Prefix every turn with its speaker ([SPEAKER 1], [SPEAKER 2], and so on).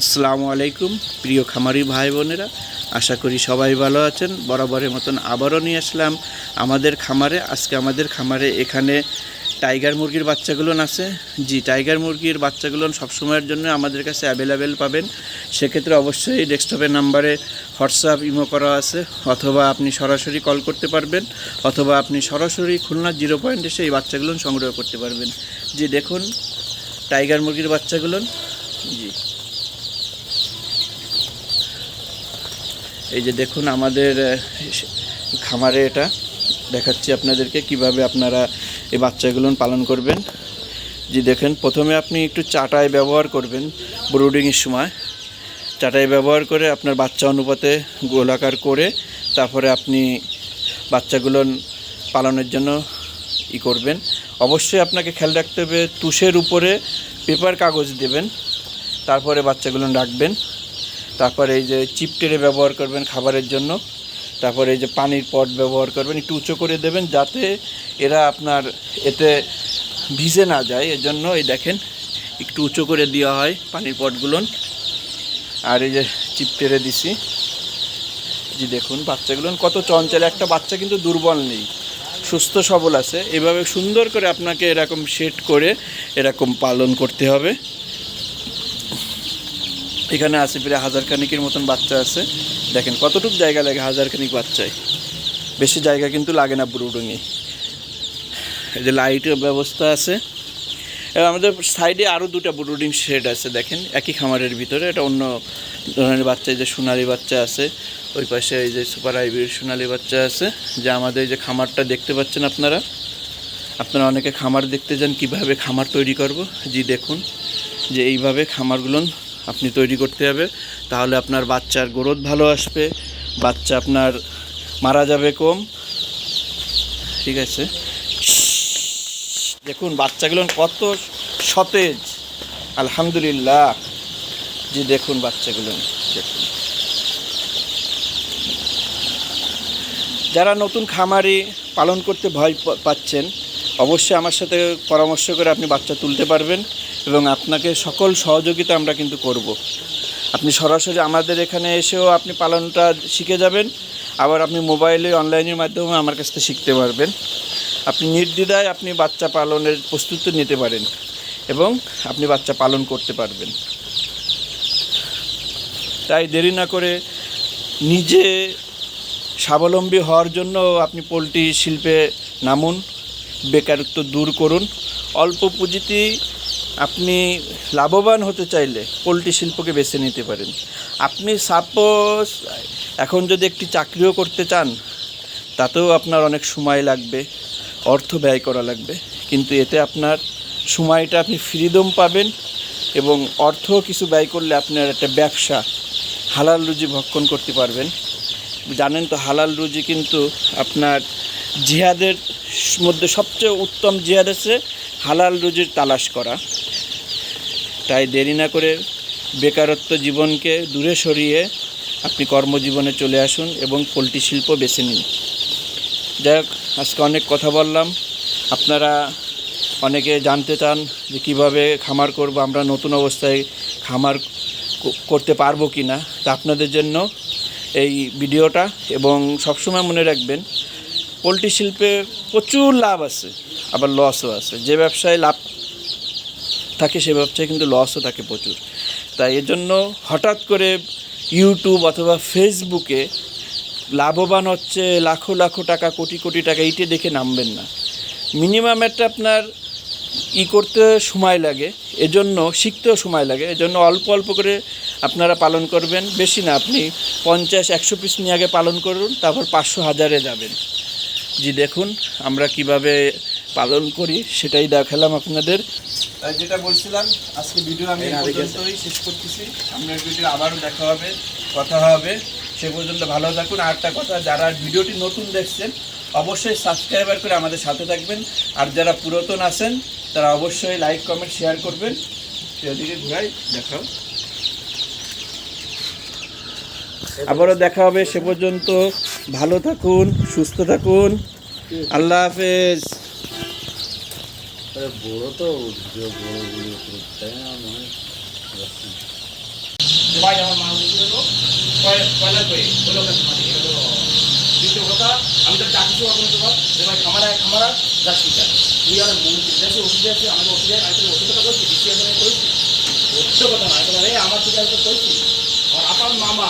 [SPEAKER 1] আসসালামু আলাইকুম, প্রিয় খামারি ভাই বোনেরা। আশা করি সবাই ভালো আছেন। বরাবরের মতন আবারও নিয়ে আসলাম আমাদের খামারে। আজকে আমাদের খামারে এখানে টাইগার মুরগির বাচ্চাগুলো আছে। জি, টাইগার মুরগির বাচ্চাগুলো সবসময়ের জন্য আমাদের কাছে অ্যাভেলেবেল পাবেন। সেক্ষেত্রে অবশ্যই ডেস্কটপের নাম্বারে হোয়াটসঅ্যাপ, ইমো করা আছে, অথবা আপনি সরাসরি কল করতে পারবেন, অথবা আপনি সরাসরি খুলনা জিরো পয়েন্ট এসে এই বাচ্চাগুলো সংগ্রহ করতে পারবেন। জি, দেখুন, টাইগার মুরগির বাচ্চাগুলো। জি। এই যে দেখুন আমাদের খামারে এটা দেখাচ্ছি আপনাদেরকে, কীভাবে আপনারা এই বাচ্চাগুলো পালন করবেন। যে দেখেন, প্রথমে আপনি একটু চাটাই ব্যবহার করবেন ব্রুডিংয়ের সময়। চাটাই ব্যবহার করে আপনার বাচ্চা অনুপাতে গোলাকার করে তারপরে আপনি বাচ্চাগুলো পালনের জন্য ই করবেন। অবশ্যই আপনাকে খেয়াল রাখতে হবে, তুষের উপরে পেপার কাগজ দেবেন, তারপরে বাচ্চাগুলো রাখবেন। তারপরে এই যে চিপটেরে ব্যবহার করবেন খাবারের জন্য। তারপরে এই যে পানির পট ব্যবহার করবেন, একটু উঁচু করে দেবেন যাতে এরা আপনার এতে ভিজে না যায়। এর জন্য এই দেখেন, একটু উঁচু করে দেওয়া হয় পানির পটগুলো। আর এই যে চিপটেরে দিছি। জি দেখুন বাচ্চাগুলো, কত চঞ্চল। একটা বাচ্চা কিন্তু দুর্বল নেই, সুস্থ সবল আছে। এভাবে সুন্দর করে আপনাকে এরকম সেট করে এরকম পালন করতে হবে। এখানে আছে প্রায় হাজার খানিকের মতন বাচ্চা আছে। দেখেন কতটুকু জায়গা লাগে হাজার খানিক বাচ্চায়। বেশি জায়গা কিন্তু লাগে না ব্রুডিংয়ে এই যে লাইটের ব্যবস্থা আছে। আমাদের সাইডে আরও দুটো ব্রুডিং শেড আছে, দেখেন। একই খামারের ভিতরে, এটা অন্য ধরনের বাচ্চা যে সোনালি বাচ্চা আছে। ওই পাশে এই যে সুপার হাইব্রিড সোনালি বাচ্চা আছে। যে আমাদের এই যে খামারটা দেখতে পাচ্ছেন আপনারা। আপনারা অনেকে খামার দেখতে যান, কীভাবে খামার তৈরি করব? জি দেখুন। যে এইভাবে খামারগুলো আপনি তৈরি করতে হবে তাহলে আপনার বাচ্চার গ্রোথ ভালো আসবে, বাচ্চা আপনার মারা যাবে কম। ঠিক আছে? দেখুন, বাচ্চাগুলো কত সতেজ। আলহামদুলিল্লাহ। জি, দেখুন বাচ্চাগুলো। দেখুন। যারা নতুন খামারি পালন করতে ভয় পাচ্ছেন, অবশ্যই আমার সাথে পরামর্শ করে আপনি বাচ্চা তুলতে পারবেন। এবং আপনাকে সকল সহযোগিতা আমরা কিন্তু করব। আপনি সরাসরি আমাদের এখানে এসেও আপনি পালনটা শিখে যাবেন। আবার আপনি মোবাইলে, অনলাইনের মাধ্যমে আমার কাছ থেকে শিখতে পারবেন। আপনি নির্দ্বিধায় আপনি বাচ্চা পালনের প্রস্তুতি নিতে পারেন এবং আপনি বাচ্চা পালন করতে পারবেন। তাই দেরি না করে নিজে স্বাবলম্বী হওয়ার জন্য আপনি পোলট্রি শিল্পে নামুন, বেকারত্ব দূর করুন। অল্প পুঁজিতেই আপনি লাভবান হতে চাইলে পোলট্রি শিল্পকে বেছে নিতে পারেন। আপনি সাপোজ এখন যদি একটি চাকরিও করতে চান, তাতেও আপনার অনেক সময় লাগবে, অর্থ ব্যয় করা লাগবে। কিন্তু এতে আপনার সময়টা আপনি ফ্রিদম পাবেন এবং অর্থ কিছু ব্যয় করলে আপনার একটা ব্যবসা, হালাল রুজি ভক্ষণ করতে পারবেন। জানেন তো হালাল রুজি কিন্তু আপনার জিহাদের মধ্যে সবচেয়ে উত্তম জিহাদ আছে হালাল রুজির তালাশ করা। তাই দেরি না করে বেকারত্ব জীবনকে দূরে সরিয়ে আপনি কর্মজীবনে চলে আসুন এবং পোলট্রি শিল্প বেছে নিন। যাই হোক, আজকে অনেক কথা বললাম। আপনারা অনেকে জানতে চান যে কীভাবে খামার করব, আমরা নতুন অবস্থায় খামার করতে পারব কি না তা আপনাদের জন্য এই ভিডিওটা এবং সবসময় মনে রাখবেন, পোলট্রি শিল্পে প্রচুর লাভ আছে, আবার লসও আছে। যে ব্যবসায় লাভ থাকে সে ব্যবসায়, কিন্তু লসও থাকে প্রচুর। তাই এর জন্য হঠাৎ করে ইউটিউব অথবা ফেসবুকে লাভবান হচ্ছে লাখো লাখো টাকা, কোটি কোটি টাকা, এইটে দেখে নামবেন না। মিনিমাম একটা আপনার ই করতে সময় লাগে, এজন্য শিখতেও সময় লাগে, এজন্য অল্প অল্প করে আপনারা পালন করবেন। বেশি না, আপনি পঞ্চাশ, একশো পিস নিয়ে আগে পালন করুন, তারপর পাঁচশো, হাজারে যাবেন। জি দেখুন, আমরা কীভাবে পালন করি, সেটাই দেখালাম আপনাদের। যেটা বলছিলাম আজকে ভিডিও আমি পর্যন্তই শেষ করতেছি। আপনার ভিডিও আবারও দেখা হবে কথা হবে। সে পর্যন্ত ভালো থাকুন। আর একটা কথা যারা ভিডিওটি নতুন দেখছেন অবশ্যই সাবস্ক্রাইবার করে আমাদের সাথে থাকবেন। আর যারা পুরাতন আছেন তারা অবশ্যই লাইক কমেন্ট শেয়ার করবেন। সেদিকে ঘুরাই দেখাও। আবারও দেখা হবে সে পর্যন্ত। ভালো থাকুন সুস্থ থাকুন। আল্লাহ হাফেজ।
[SPEAKER 2] বড় তো বড়গুলো তাই না, মনে ভাই, আমার মা বলেছিল তো পয়লার করে? বলে ওখানে তোমার ঠিক আছে দ্বিতীয় কথা, আমি তো যে ভাই, খামারা ওষুধে আছে আমি দ্বিতীয় ওষুধ কথা না আমার কইছি আমার মামা।